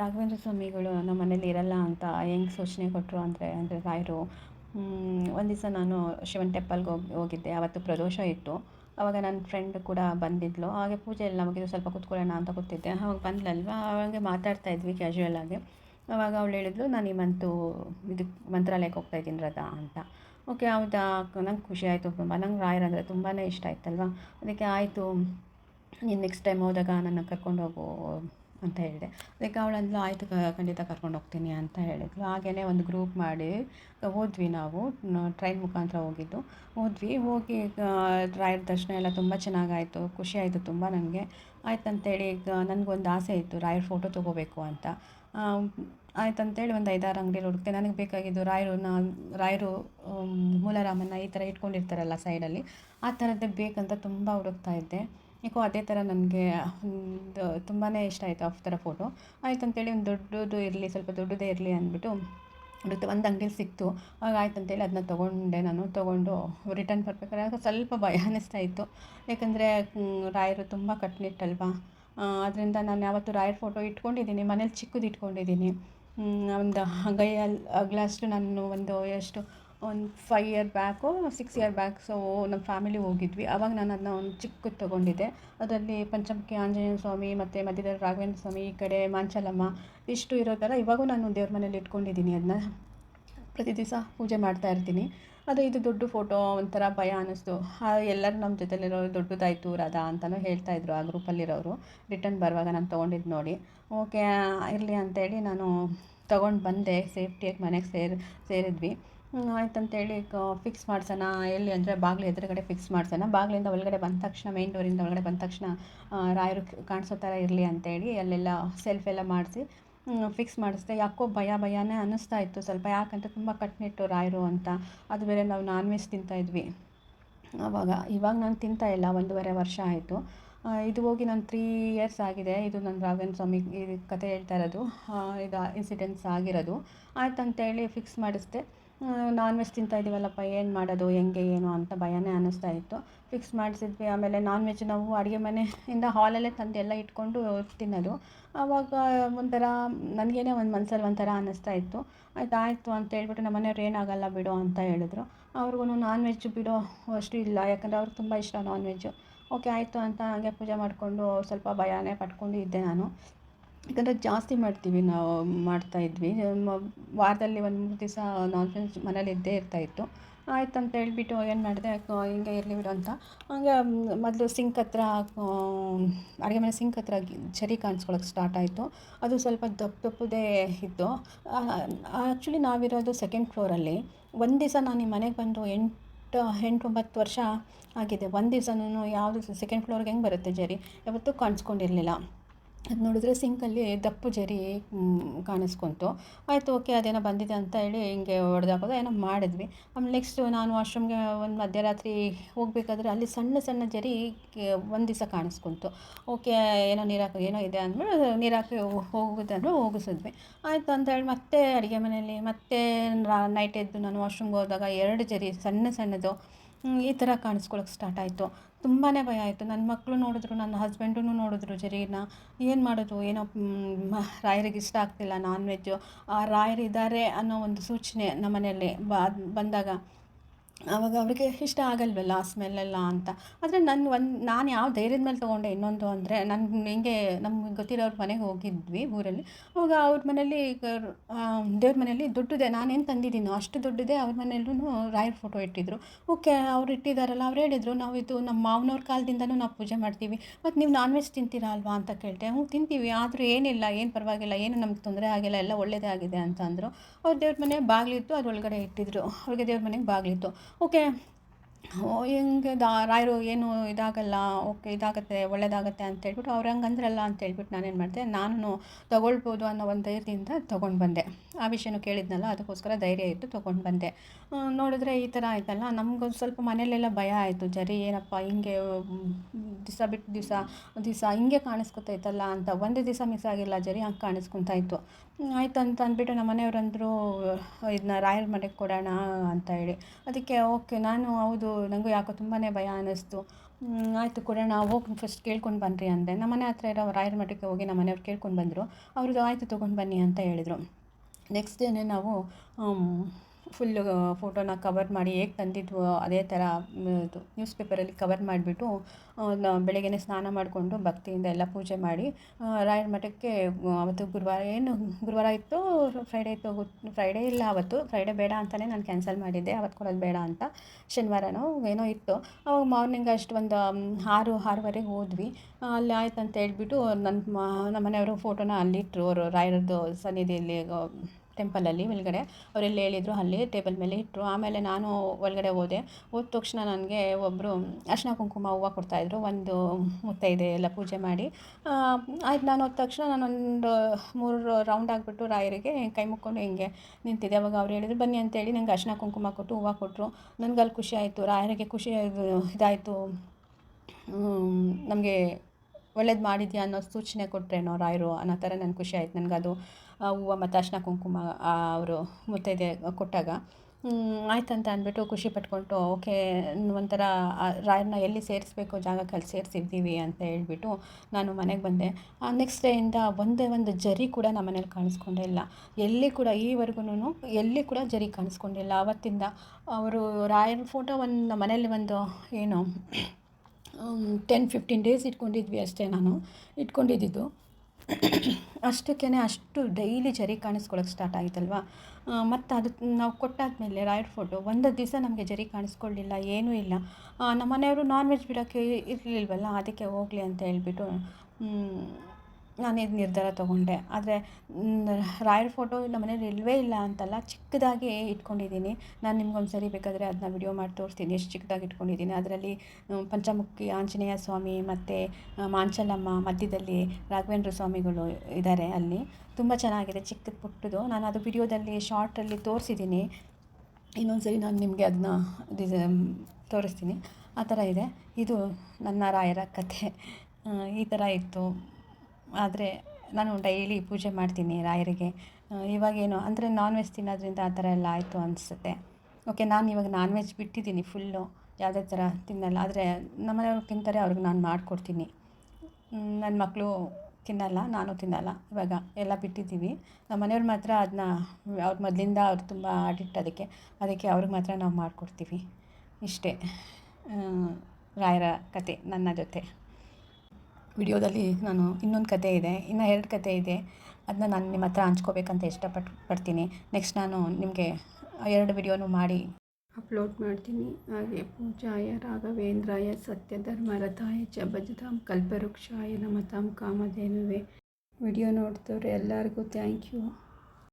ರಾಘವೇಂದ್ರ ಸ್ವಾಮಿಗಳು ನಮ್ಮ ಮನೇಲಿ ಇರಲ್ಲ ಅಂತ ಹೆಂಗೆ ಸೂಚನೆ ಕೊಟ್ಟರು ಅಂದರೆ ಅಂದರೆ ರಾಯರು ಒಂದು ದಿವಸ ನಾನು ಶಿವನ ಟೆಂಪಲ್ಗೆ ಹೋಗಿ, ಹೋಗಿದ್ದೆ. ಆವತ್ತು ಪ್ರದೋಷ ಇತ್ತು. ಆವಾಗ ನನ್ನ ಫ್ರೆಂಡ್ ಕೂಡ ಬಂದಿದ್ಲು. ಹಾಗೆ ಪೂಜೆ ಎಲ್ಲ ಮುಗಿದು ಸ್ವಲ್ಪ ಕೂತ್ಕೊಳ್ಳೋಣ ಅಂತ ಕೂತಿದ್ದೆ. ಆವಾಗ ಬಂದ್ಲಲ್ವ? ಆವಾಗೆ ಮಾತಾಡ್ತಾ ಇದ್ವಿ ಕ್ಯಾಶುವಲ್ ಆಗಿ. ಆವಾಗ ಅವಳು ಹೇಳಿದ್ಲು, ನಾನು ಈ ಮಂತು ಇದಕ್ಕೆ ಮಂತ್ರಾಲಯಕ್ಕೆ ಹೋಗ್ತಾ ಇದ್ದೀನಿ ರಥ ಅಂತ. ಓಕೆ, ಹೌದಾ? ನಂಗೆ ಖುಷಿ ಆಯಿತು ತುಂಬ. ನಂಗೆ ರಾಯರಂದರೆ ತುಂಬಾ ಇಷ್ಟ ಆಯ್ತಲ್ವ? ಅದಕ್ಕೆ ಆಯಿತು, ನೀನು ನೆಕ್ಸ್ಟ್ ಟೈಮ್ ಹೋದಾಗ ನನ್ನ ಕರ್ಕೊಂಡು ಹೋಗು ಅಂತ ಹೇಳಿದೆ. ಅದಕ್ಕೆ ಅವಳಂದ್ಲು, ಆಯಿತು ಖಂಡಿತ ಕರ್ಕೊಂಡು ಹೋಗ್ತೀನಿ ಅಂತ ಹೇಳಿದ್ಲು. ಹಾಗೆಯೇ ಒಂದು ಗ್ರೂಪ್ ಮಾಡಿ, ಹೋದ್ವಿ ನಾವು ಟ್ರೈನ್ ಮುಖಾಂತರ ಹೋಗಿದ್ದು. ಹೋದ್ವಿ, ಹೋಗಿ ರಾಯರ ದರ್ಶನ ಎಲ್ಲ ತುಂಬ ಚೆನ್ನಾಗಾಯಿತು, ಖುಷಿ ಆಯಿತು ತುಂಬ ನನಗೆ. ಆಯ್ತು ಅಂತೇಳಿ, ಈಗ ನನಗೊಂದು ಆಸೆ ಇತ್ತು, ರಾಯರ ಫೋಟೋ ತೊಗೋಬೇಕು ಅಂತ. ಆಯ್ತು ಅಂತೇಳಿ ಒಂದು ಐದಾರು ಅಂಗಡಿಲಿ ಹುಡುಕ್ತೆ ನನಗೆ ಬೇಕಾಗಿದ್ದು ರಾಯರು, ನಾ, ರಾಯರು ಮೂಲರಾಮನ ಈ ಥರ ಇಟ್ಕೊಂಡಿರ್ತಾರಲ್ಲ ಸೈಡಲ್ಲಿ ಆ ಥರದ್ದೇ ಬೇಕಂತ ತುಂಬ ಹುಡುಕ್ತಾ ಇದ್ದೆ. ಯಾಕೋ ಅದೇ ಥರ ನನಗೆ ಒಂದು ತುಂಬಾ ಇಷ್ಟ ಆಯಿತು ಆ ಥರ ಫೋಟೋ. ಆಯ್ತು ಅಂತೇಳಿ ಒಂದು ದೊಡ್ಡದು ಇರಲಿ, ಸ್ವಲ್ಪ ದೊಡ್ಡದೇ ಇರಲಿ ಅಂದ್ಬಿಟ್ಟು ಹುಡುಕ್ತೆ ಒಂದು ಅಂಗಡಿಲಿ ಸಿಕ್ತು. ಆಗ ಆಯ್ತು ಅಂತೇಳಿ ಅದನ್ನ ತೊಗೊಂಡೆ ನಾನು. ತೊಗೊಂಡು ರಿಟರ್ನ್ ಬರ್ಬೇಕಾದ್ರೆ ಸ್ವಲ್ಪ ಭಯ ಅನ್ನಿಸ್ತಾ ಇತ್ತು. ಯಾಕಂದರೆ ರಾಯರು ತುಂಬ ಕಟ್ಟಿನಿಟ್ಟಲ್ವಾ ಅದರಿಂದ ನಾನು ಯಾವತ್ತೂ ರಾಯರ ಫೋಟೋ ಇಟ್ಕೊಂಡಿದ್ದೀನಿ. ಮನೇಲಿ ಚಿಕ್ಕದು ಇಟ್ಕೊಂಡಿದ್ದೀನಿ. ಒಂದು ಗೈಯಲ್ಲಿ ಅಗಲಷ್ಟು ನಾನು ಒಂದು ಎಷ್ಟು ಒಂದು five year back six year back so ನಮ್ಮ ಫ್ಯಾಮಿಲಿ ಹೋಗಿದ್ವಿ. ಆವಾಗ ನಾನು ಅದನ್ನ ಒಂದು ಚಿಕ್ಕದು ತೊಗೊಂಡಿದ್ದೆ. ಅದರಲ್ಲಿ ಪಂಚಮುಖಿ ಆಂಜನೇಯ ಸ್ವಾಮಿ ಮತ್ತು ಮಧ್ಯದಲ್ಲಿ ರಾಘವೇಂದ್ರ ಸ್ವಾಮಿ, ಈ ಕಡೆ ಮಾಂಚಲಮ್ಮ, ಇಷ್ಟು ಇರೋ ಇವಾಗೂ ನಾನು ದೇವ್ರ ಮನೇಲಿ ಇಟ್ಕೊಂಡಿದ್ದೀನಿ ಅದನ್ನ ಪ್ರತಿ ದಿವಸ ಪೂಜೆ ಮಾಡ್ತಾ ಇರ್ತೀನಿ. ಅದು ಇದು ದೊಡ್ಡ ಫೋಟೋ ಒಂಥರ ಭಯ ಅನ್ನಿಸ್ತು ಎಲ್ಲರೂ ನಮ್ಮ ಜೊತೆಲಿರೋ ದೊಡ್ಡದಾಯಿತು, ರಾಧಾ ಅಂತಲೂ ಹೇಳ್ತಾಯಿದ್ರು ಆ ಗ್ರೂಪಲ್ಲಿರೋರು ರಿಟರ್ನ್ ಬರುವಾಗ ನಾನು ತೊಗೊಂಡಿದ್ದು ನೋಡಿ. ಓಕೆ ಇರಲಿ ಅಂತೇಳಿ ನಾನು ತೊಗೊಂಡು ಬಂದೆ, ಸೇಫ್ಟಿಯಾಗಿ ಮನೆಗೆ ಸೇರಿ, ಸೇರಿದ್ವಿ. ಆಯ್ತಂತೇಳಿ ಫಿಕ್ಸ್ ಮಾಡ್ಸೋಣ. ಎಲ್ಲಿ ಅಂದರೆ ಬಾಗಿಲು ಎದುರುಗಡೆ ಫಿಕ್ಸ್ ಮಾಡ್ಸೋಣ. ಬಾಗಿಲಿಂದ ಒಳಗಡೆ ಬಂದ ತಕ್ಷಣ ಮೇನ್ ಡೋರಿಂದ ಒಳಗಡೆ ಬಂದ ತಕ್ಷಣ ರಾಯರು ಕಾಣಿಸೋ ಥರ ಇರಲಿ ಅಂತೇಳಿ ಅಲ್ಲೆಲ್ಲ ಸೆಲ್ಫ್ ಎಲ್ಲ ಮಾಡಿಸಿ ಫಿಕ್ಸ್ ಮಾಡಿಸ್ದೆ. ಯಾಕೋ ಭಯ ಭಯನೇ ಅನ್ನಿಸ್ತಾ ಇತ್ತು ಸ್ವಲ್ಪ. ಯಾಕಂತ ತುಂಬ ಕಟ್ನಿಟ್ಟು ರಾಯರು ಅಂತ. ಅದು ಬೇರೆ ನಾವು ನಾನ್ ವೆಜ್ ತಿಂತಾಯಿದ್ವಿ ಆವಾಗ ಇವಾಗ ನಾನು ತಿಂತಾ ಇಲ್ಲ. ಒಂದೂವರೆ ವರ್ಷ ಆಯಿತು. ಇದು ಹೋಗಿ ನಾನು ತ್ರೀ ಇಯರ್ಸ್ ಆಗಿದೆ. ಇದು ನನ್ನ ರಾಘವೇಂದ್ರ ಸ್ವಾಮಿ, ಈ ಕತೆ ಹೇಳ್ತಾ ಇರೋದು. ಇದು ಇನ್ಸಿಡೆಂಟ್ಸ್ ಆಗಿರೋದು. ಆಯ್ತಂತೇಳಿ ಫಿಕ್ಸ್ ಮಾಡಿಸ್ದೆ. ನಾನ್ ವೆಜ್ ತಿಂತಾಯಿದ್ದೀವಲ್ಲಪ್ಪ ಏನು ಮಾಡೋದು, ಹೆಂಗೆ, ಏನು ಅಂತ ಭಯನೇ ಅನ್ನಿಸ್ತಾ ಇತ್ತು. ಫಿಕ್ಸ್ ಮಾಡಿಸಿದ್ವಿ, ಆಮೇಲೆ ನಾನ್ ವೆಜ್ ನಾವು ಅಡುಗೆ ಮನೆಯಿಂದ ಹಾಲಲ್ಲೇ ತಂದು ಎಲ್ಲ ಇಟ್ಕೊಂಡು ತಿನ್ನೋದು. ಆವಾಗ ಒಂಥರ ನನಗೇನೆ ಒಂದು ಮನ್ಸಲ್ಲಿ ಒಂಥರ ಅನ್ನಿಸ್ತಾ ಇತ್ತು. ಆಯ್ತು, ಆಯಿತು ಅಂತ ಹೇಳ್ಬಿಟ್ಟು ನಮ್ಮ ಮನೆಯವ್ರು ಏನಾಗಲ್ಲ ಬಿಡು ಅಂತ ಹೇಳಿದ್ರು. ಅವ್ರಿಗೂ ನಾನ್ ವೆಜ್ ಬಿಡೋ ಅಷ್ಟು ಇಲ್ಲ, ಯಾಕಂದರೆ ಅವ್ರಿಗೆ ತುಂಬ ಇಷ್ಟ ನಾನ್ ವೆಜ್ಜು ಓಕೆ ಆಯಿತು ಅಂತ ಹಾಗೆ ಪೂಜೆ ಮಾಡಿಕೊಂಡು ಸ್ವಲ್ಪ ಭಯನೇ ಪಟ್ಕೊಂಡು ಇದ್ದೆ ನಾನು. ಯಾಕಂದರೆ ಜಾಸ್ತಿ ಮಾಡ್ತೀವಿ ನಾವು ಮಾಡ್ತಾಯಿದ್ವಿ ವಾರದಲ್ಲಿ ಒಂದು ಮೂರು ದಿವಸ ನಾನ್ ವೆಜ್ ಮನೇಲಿ ಇದ್ದೇ ಇರ್ತಾಯಿತ್ತು ಆಯ್ತು ಅಂತ ಹೇಳ್ಬಿಟ್ಟು ಏನು ಮಾಡಿದೆ ಹಿಂಗೆ ಇರಲಿ ಬಿಡು ಅಂತ. ಹಂಗೆ ಮೊದಲು ಸಿಂಕ್ ಹತ್ರ ಅಡುಗೆ ಮನೆ ಸಿಂಕ್ ಹತ್ರ ಚರಿ ಕಾಣಿಸ್ಕೊಳಕ್ಕೆ ಸ್ಟಾರ್ಟ್ ಆಯಿತು. ಅದು ಸ್ವಲ್ಪ ದಪ್ಪ ದಪ್ಪದೇ ಇತ್ತು. ಆ್ಯಕ್ಚುಲಿ ನಾವಿರೋದು ಸೆಕೆಂಡ್ ಫ್ಲೋರಲ್ಲಿ ಒಂದು ದಿವಸ ನಾನು ಈ ಮನೆಗೆ ಬಂದು ಎಂಟು ಎಂಟು ಒಂಬತ್ತು ವರ್ಷ ಆಗಿದೆ. ಒಂದು ದಿವಸನೂ ಯಾವುದು ಸೆಕೆಂಡ್ ಫ್ಲೋರ್ಗೆ ಹೆಂಗೆ ಬರುತ್ತೆ ಜರಿ ಯಾವತ್ತೂ ಕಾಣಿಸ್ಕೊಂಡಿರಲಿಲ್ಲ. ಅದು ನೋಡಿದ್ರೆ ಸಿಂಕಲ್ಲಿ ದಪ್ಪು ಜರಿ ಕಾಣಿಸ್ಕೊಂತು. ಆಯಿತು ಓಕೆ ಅದೇನೋ ಬಂದಿದೆ ಅಂತ ಹೇಳಿ ಹಿಂಗೆ ಹೊಡೆದಾಕೋದು, ಏನೋ ಮಾಡಿದ್ವಿ. ಆಮೇಲೆ ನೆಕ್ಸ್ಟು ನಾನು ವಾಶ್ರೂಮ್ಗೆ ಒಂದು ಮಧ್ಯರಾತ್ರಿ ಹೋಗಬೇಕಾದ್ರೆ ಅಲ್ಲಿ ಸಣ್ಣ ಸಣ್ಣ ಜರಿ ಒಂದು ದಿವಸ ಕಾಣಿಸ್ಕೊಂತು. ಓಕೆ ಏನೋ ನೀರು ಹಾಕಿ ಏನೋ ಇದೆ ಅಂದ್ಬಿಟ್ಟು ನೀರು ಹೋಗೋದಂದ್ರೆ ಹೋಗಿಸಿದ್ವಿ. ಆಯಿತು ಅಂತ ಹೇಳಿ ಮತ್ತೆ ಅಡುಗೆ ಮನೆಯಲ್ಲಿ, ಮತ್ತೆ ನೈಟ್ ಎದ್ದು ನಾನು ವಾಶ್ರೂಮ್ಗೆ ಹೋದಾಗ ಎರಡು ಜರಿ ಸಣ್ಣ ಸಣ್ಣದು ಈ ಥರ ಕಾಣಿಸ್ಕೊಳ್ಳೋಕೆ ಸ್ಟಾರ್ಟ್ ಆಯಿತು. ತುಂಬಾ ಭಯ ಆಯಿತು. ನನ್ನ ಮಕ್ಕಳು ನೋಡಿದ್ರು, ನನ್ನ ಹಸ್ಬೆಂಡೂ ನೋಡಿದ್ರು, ಜರೀನ. ಏನು ಮಾಡೋದು? ಏನೋ ರಾಯರಿಗೆ ಇಷ್ಟ ಆಗ್ತಿಲ್ಲ ನಾನ್ ವೆಜ್ಜು ರಾಯರಿದ್ದಾರೆ ಅನ್ನೋ ಒಂದು ಸೂಚನೆ ನಮ್ಮ ಮನೆಯಲ್ಲಿ ಬಂದಾಗ. ಆವಾಗ ಅವ್ರಿಗೆ ಇಷ್ಟ ಆಗಲ್ವಲ್ಲ ಆ ಸ್ಮೆಲ್ಲೆಲ್ಲ ಅಂತ. ಆದರೆ ನನ್ನ ಒಂದು, ನಾನು ಯಾವ ಧೈರ್ಯದ ಮೇಲೆ ತೊಗೊಂಡೆ ಇನ್ನೊಂದು ಅಂದರೆ ನನ್ನ ಹಿಂಗೆ ನಮ್ಗೆ ಗೊತ್ತಿರೋರ ಮನೆಗೆ ಹೋಗಿದ್ವಿ ಊರಲ್ಲಿ. ಆವಾಗ ಅವ್ರ ಮನೇಲಿ ದೇವ್ರ ಮನೇಲಿ ದುಡ್ಡಿದೆ. ನಾನೇನು ತಂದಿದ್ದೀನೋ ಅಷ್ಟು ದುಡ್ಡಿದೆ. ಅವ್ರ ಮನೇಲೂ ರಾಯರ ಫೋಟೋ ಇಟ್ಟಿದ್ರು. ಓಕೆ, ಅವ್ರು ಇಟ್ಟಿದ್ದಾರಲ್ಲ ಅವ್ರು ಹೇಳಿದರು, ನಾವು ಇದು ನಮ್ಮ ಮಾವನವ್ರ ಕಾಲದಿಂದನೂ ನಾವು ಪೂಜೆ ಮಾಡ್ತೀವಿ. ಮತ್ತು ನೀವು ನಾನ್ ವೆಜ್ ತಿಂತೀರಾ ಅಲ್ವಾ? ಅಂತ ಕೇಳಿದೆ. ಹ್ಞೂ ತಿಂತೀವಿ. ಆದರೂ ಏನಿಲ್ಲ, ಏನು ಪರವಾಗಿಲ್ಲ, ಏನು ನಮ್ಗೆ ತೊಂದರೆ ಆಗಿಲ್ಲ. ಎಲ್ಲ ಒಳ್ಳೆಯದೇ ಆಗಿದೆ ಅಂತ ಅಂದರು. ಅವ್ರು ದೇವ್ರ ಮನೆ ಬಾಗಿಲಿತ್ತು ಅದ್ರೊಳಗಡೆ ಇಟ್ಟಿದ್ರು. ಅವ್ರಿಗೆ ದೇವ್ರ ಮನೆಗೆ ಬಾಗಿಲಿತ್ತು ಓಕೆ. ಹಿಂಗೆ ದಾ, ರಾಯರು ಏನು ಇದಾಗಲ್ಲ, ಓಕೆ, ಇದಾಗುತ್ತೆ, ಒಳ್ಳೇದಾಗತ್ತೆ ಅಂತ ಹೇಳ್ಬಿಟ್ಟು ಅವ್ರು ಹಂಗೆ ಅಂದ್ರಲ್ಲ ಅಂತ ಹೇಳ್ಬಿಟ್ಟು ನಾನೇನು ಮಾಡಿದೆ, ನಾನು ತೊಗೊಳ್ಬೋದು ಅನ್ನೋ ಒಂದು ಧೈರ್ಯದಿಂದ ತೊಗೊಂಡು ಬಂದೆ. ಆ ವಿಷಯನೂ ಕೇಳಿದ್ನಲ್ಲ, ಅದಕ್ಕೋಸ್ಕರ ಧೈರ್ಯ ಇಟ್ಟು ತೊಗೊಂಡು ಬಂದೆ. ನೋಡಿದ್ರೆ ಈ ಥರ ಆಯ್ತಲ್ಲ, ನಮ್ಗೊಂದು ಸ್ವಲ್ಪ ಮನೇಲೆಲ್ಲ ಭಯ ಆಯಿತು, ಜರಿ, ಏನಪ್ಪ, ಹಿಂಗೆ ದಿವಸ ಬಿಟ್ಟು ದಿವಸ ದಿವಸ ಹಿಂಗೆ ಕಾಣಿಸ್ಕೊತೈತಲ್ಲ ಅಂತ, ಒಂದೇ ದಿವಸ ಮಿಸ್ ಆಗಿಲ್ಲ, ಜರಿ, ಹಂಗೆ ಕಾಣಿಸ್ಕೊತಾ ಇತ್ತು. ಆಯ್ತು ಅಂತ ಅಂದ್ಬಿಟ್ಟು ನಮ್ಮ ಮನೆಯವ್ರು ಅಂದರು ಇದನ್ನ ರಾಯರ ಮನೆಗೆ ಕೊಡೋಣ ಅಂತ ಹೇಳಿ. ಅದಕ್ಕೆ ಓಕೆ, ನಾನು ಹೌದು ನನಗೂ ಯಾಕೋ ತುಂಬಾ ಭಯ ಅನ್ನಿಸ್ತು. ಆಯಿತು ಕೊಡೋಣ, ಹೋಗಿ ಫಸ್ಟ್ ಕೇಳ್ಕೊಂಡು ಬನ್ನಿರಿ ಅಂದೆ. ನಮ್ಮ ಮನೆ ಹತ್ರ ಇರೋ ರಾಯರ ಮಠಕ್ಕೆ ಹೋಗಿ ನಮ್ಮ ಮನೆಯವ್ರು ಕೇಳ್ಕೊಂಡು ಬಂದರು. ಅವ್ರದ್ದು ಆಯಿತು ತೊಗೊಂಡು ಬನ್ನಿ ಅಂತ ಹೇಳಿದರು. ನೆಕ್ಸ್ಟ್ ಡೇನೇ ನಾವು ಫುಲ್ಲು ಫೋಟೋನ ಕವರ್ ಮಾಡಿ ಹೇಗೆ ತಂದಿದ್ವು ಅದೇ ಥರ ಇದು ನ್ಯೂಸ್ ಪೇಪರಲ್ಲಿ ಕವರ್ ಮಾಡಿಬಿಟ್ಟು ಬೆಳಗ್ಗೆನೇ ಸ್ನಾನ ಮಾಡಿಕೊಂಡು ಭಕ್ತಿಯಿಂದ ಎಲ್ಲ ಪೂಜೆ ಮಾಡಿ ರಾಯರ ಮಠಕ್ಕೆ ಅವತ್ತು ಗುರುವಾರ ಏನು, ಗುರುವಾರ ಇತ್ತು ಫ್ರೈಡೇ ಇತ್ತು ಫ್ರೈಡೇ ಇಲ್ಲ ಅವತ್ತು ಫ್ರೈಡೇ ಬೇಡ ಅಂತಲೇ ನಾನು ಕ್ಯಾನ್ಸಲ್ ಮಾಡಿದ್ದೆ, ಅವತ್ತು ಕೊಡೋದು ಬೇಡ ಅಂತ ಶನಿವಾರನೋ ಏನೋ ಇತ್ತು, ಅವಾಗ ಮಾರ್ನಿಂಗ್ ಅಷ್ಟು ಒಂದು ಆರು, ಆರೂವರೆಗೆ ಹೋದ್ವಿ ಅಲ್ಲಿ ಆಯ್ತು ಅಂತ ಹೇಳ್ಬಿಟ್ಟು ನನ್ನ ನಮ್ಮ ಮನೆಯವರು ಫೋಟೋನ ಅಲ್ಲಿಟ್ಟರು ಅವರು ರಾಯರದ್ದು ಸನ್ನಿಧಿಯಲ್ಲಿ ಟೆಂಪಲಲ್ಲಿ ಒಳಗಡೆ ಅವರೆಲ್ಲ ಹೇಳಿದರು ಅಲ್ಲಿ ಟೇಬಲ್ ಮೇಲೆ ಇಟ್ಟರು. ಆಮೇಲೆ ನಾನು ಒಳಗಡೆ ಹೋದೆ. ಹೋದ ತಕ್ಷಣ ನನಗೆ ಒಬ್ಬರು ಅರ್ಶಿನ ಕುಂಕುಮ ಹೂವು ಕೊಡ್ತಾಯಿದ್ರು ಒಂದು ಮುತ್ತೈದೆ ಎಲ್ಲ ಪೂಜೆ ಮಾಡಿ. ಆಯ್ತು, ನಾನು ಹೋದ ತಕ್ಷಣ ನಾನೊಂದು ಮೂರು ರೌಂಡ್ ಆಗಿಬಿಟ್ಟು ರಾಯರಿಗೆ ಕೈ ಮುಕ್ಕೊಂಡು ಹಿಂಗೆ ನಿಂತಿದ್ದೆ. ಅವಾಗ ಅವ್ರು ಹೇಳಿದ್ರು, ಬನ್ನಿ ಅಂತೇಳಿ ನನಗೆ ಅರ್ಶಿನ ಕುಂಕುಮ ಕೊಟ್ಟು ಹೂವು ಕೊಟ್ಟರು ನನಗೆ ಅಲ್ಲಿ ಖುಷಿ ಆಯಿತು, ರಾಯರಿಗೆ ಖುಷಿ ಇದಾಯಿತು. ನಮಗೆ ಒಳ್ಳೇದು ಮಾಡಿದ್ಯಾ ಅನ್ನೋ ಸೂಚನೆ ಕೊಟ್ಟರೇನೋ ರಾಯರು ಅನ್ನೋ ಥರ ನನಗೆ ಖುಷಿ ಆಯ್ತು. ನನಗದು ಹೂವು ಮತ್ತು ಅರ್ಶಿನ ಕುಂಕುಮ ಅವರು ಮುತ್ತೈದೆ ಕೊಟ್ಟಾಗ ಆಯ್ತಂತ ಅಂದ್ಬಿಟ್ಟು ಖುಷಿ ಪಟ್ಕೊಂಡು, ಓಕೆ ಒಂಥರ ರಾಯರನ್ನ ಎಲ್ಲಿ ಸೇರಿಸ್ಬೇಕು ಜಾಗ ಕಲ್ಲಿ ಸೇರಿಸಿದ್ದೀವಿ ಅಂತ ಹೇಳ್ಬಿಟ್ಟು ನಾನು ಮನೆಗೆ ಬಂದೆ. ನೆಕ್ಸ್ಟ್ ಡೇಯಿಂದ ಒಂದೇ ಒಂದು ಜರಿ ಕೂಡ ನಮ್ಮ ಮನೇಲಿ ಕಾಣಿಸ್ಕೊಂಡೇ ಇಲ್ಲ. ಎಲ್ಲಿ ಕೂಡ ಈವರೆಗೂ ಎಲ್ಲಿ ಕೂಡ ಜರಿ ಕಾಣಿಸ್ಕೊಂಡಿಲ್ಲ ಆವತ್ತಿಂದ ಅವರು ರಾಯರ ಫೋಟೋ ಒಂದು ನಮ್ಮ ಮನೇಲಿ ಒಂದು, ಏನು ಟೆನ್ ಫಿಫ್ಟೀನ್ ಡೇಸ್ ಇಟ್ಕೊಂಡಿದ್ವಿ ಅಷ್ಟೇ ನಾನು, ಇಟ್ಕೊಂಡಿದ್ದಿದ್ದು. ಅಷ್ಟಕ್ಕೇ ಅಷ್ಟು ಡೈಲಿ ಜರಿ ಕಾಣಿಸ್ಕೊಳ್ಳೋಕೆ ಸ್ಟಾರ್ಟ್ ಆಗಿತ್ತಲ್ವ ಮತ್ತು ಅದು ನಾವು ಕೊಟ್ಟಾದಮೇಲೆ ರಾಯರ್ ಫೋಟೋ ಒಂದು ದಿವಸ ನಮಗೆ ಜರಿ ಕಾಣಿಸ್ಕೊಳ್ಳಿಲ್ಲ ಏನೂ ಇಲ್ಲ. ನಮ್ಮ ಮನೆಯವರು ನಾನ್ ವೆಜ್ ಬಿಡೋಕ್ಕೆ ಇರಲಿಲ್ವಲ್ಲ, ಅದಕ್ಕೆ ಹೋಗಲಿ ಅಂತ ಹೇಳ್ಬಿಟ್ಟು ನಾನು ಇದು ನಿರ್ಧಾರ ತೊಗೊಂಡೆ. ಆದರೆ ರಾಯರ ಫೋಟೋ ನಮ್ಮ ಮನೇಲಿ ಇಲ್ಲ ಅಂತಲ್ಲ, ಚಿಕ್ಕದಾಗಿ ಇಟ್ಕೊಂಡಿದ್ದೀನಿ ನಾನು ನಿಮ್ಗೊಂದು ಸರಿ ಬೇಕಾದರೆ ಅದನ್ನ ವಿಡಿಯೋ ಮಾಡಿ ತೋರಿಸ್ತೀನಿ. ಎಷ್ಟು ಚಿಕ್ಕದಾಗಿ ಇಟ್ಕೊಂಡಿದ್ದೀನಿ ಅದರಲ್ಲಿ ಪಂಚಮುಖಿ, ಆಂಜನೇಯ ಸ್ವಾಮಿ ಮತ್ತು ಮಾಂಚಲಮ್ಮ ಮಧ್ಯದಲ್ಲಿ ರಾಘವೇಂದ್ರ ಸ್ವಾಮಿಗಳು ಇದ್ದಾರೆ ಅಲ್ಲಿ. ತುಂಬ ಚೆನ್ನಾಗಿದೆ, ಚಿಕ್ಕದ ಪುಟ್ಟದು ನಾನು ಅದು ವಿಡಿಯೋದಲ್ಲಿ ಶಾರ್ಟಲ್ಲಿ ತೋರಿಸಿದ್ದೀನಿ ಇನ್ನೊಂದು ಸರಿ ನಾನು ನಿಮಗೆ ಅದನ್ನ ತೋರಿಸ್ತೀನಿ. ಆ ಥರ ಇದೆ. ಇದು ನನ್ನ ರಾಯರ ಕಥೆ ಈ ಥರ ಇತ್ತು. ಆದರೆ ನಾನು ಡೈಲಿ ಪೂಜೆ ಮಾಡ್ತೀನಿ ರಾಯರಿಗೆ. ಇವಾಗೇನು ಅಂದರೆ ನಾನ್ ವೆಜ್ ತಿನ್ನೋದ್ರಿಂದ ಆ ಥರ ಎಲ್ಲ ಆಯಿತು ಅನಿಸುತ್ತೆ. ಓಕೆ ನಾನು ಇವಾಗ ನಾನ್ ವೆಜ್ ಬಿಟ್ಟಿದ್ದೀನಿ ಫುಲ್ಲು ಯಾವುದೇ ಥರ ತಿನ್ನಲ್ಲ. ಆದರೆ ನಮ್ಮನೆಯವ್ರು ತಿಂತಾರೆ, ಅವ್ರಿಗೆ ನಾನು ಮಾಡಿಕೊಡ್ತೀನಿ. ನನ್ನ ಮಕ್ಕಳು ತಿನ್ನಲ್ಲ, ನಾನು ತಿನ್ನಲ್ಲ. ಇವಾಗ ಎಲ್ಲ ಬಿಟ್ಟಿದ್ದೀವಿ. ನಮ್ಮ ಮನೆಯವ್ರು ಮಾತ್ರ ಅದನ್ನ ಅವ್ರ ಮೊದಲಿಂದ ಅವ್ರು ತುಂಬ ಅಡಿಕ್ಟ್ ಅದಕ್ಕೆ. ಅದಕ್ಕೆ ಅವ್ರಿಗೆ ಮಾತ್ರ ನಾವು ಮಾಡಿಕೊಡ್ತೀವಿ. ಇಷ್ಟೇ. ರಾಯರ ಕತೆ ನನ್ನ ಜೊತೆ. ವಿಡಿಯೋದಲ್ಲಿ ನಾನು ಇನ್ನೊಂದು ಕತೆ ಇದೆ, ಇನ್ನು ಎರಡು ಕತೆ ಇದೆ. ಅದನ್ನ ನಾನು ನಿಮ್ಮ ಹತ್ರ ಹಂಚ್ಕೋಬೇಕಂತ ಇಷ್ಟಪಟ್ಟು ಪಡ್ತೀನಿ. ನೆಕ್ಸ್ಟ್ ನಾನು ನಿಮಗೆ ಎರಡು ವಿಡಿಯೋನು ಮಾಡಿ. ಅಪ್ಲೋಡ್ ಮಾಡ್ತೀನಿ. ಹಾಗೆ ಪೂಜಾಯ ರಾಘವೇಂದ್ರಾಯ ಸತ್ಯಧರ್ಮರಥಾಯ ಚ ಭಜತಾಂ ಕಲ್ಪವೃಕ್ಷಾಯ ನಮತಾಂ ಕಾಮಧೇನುವೆ. ವಿಡಿಯೋ ನೋಡ್ತವ್ರೆ ಎಲ್ಲರಿಗೂ ಥ್ಯಾಂಕ್ ಯು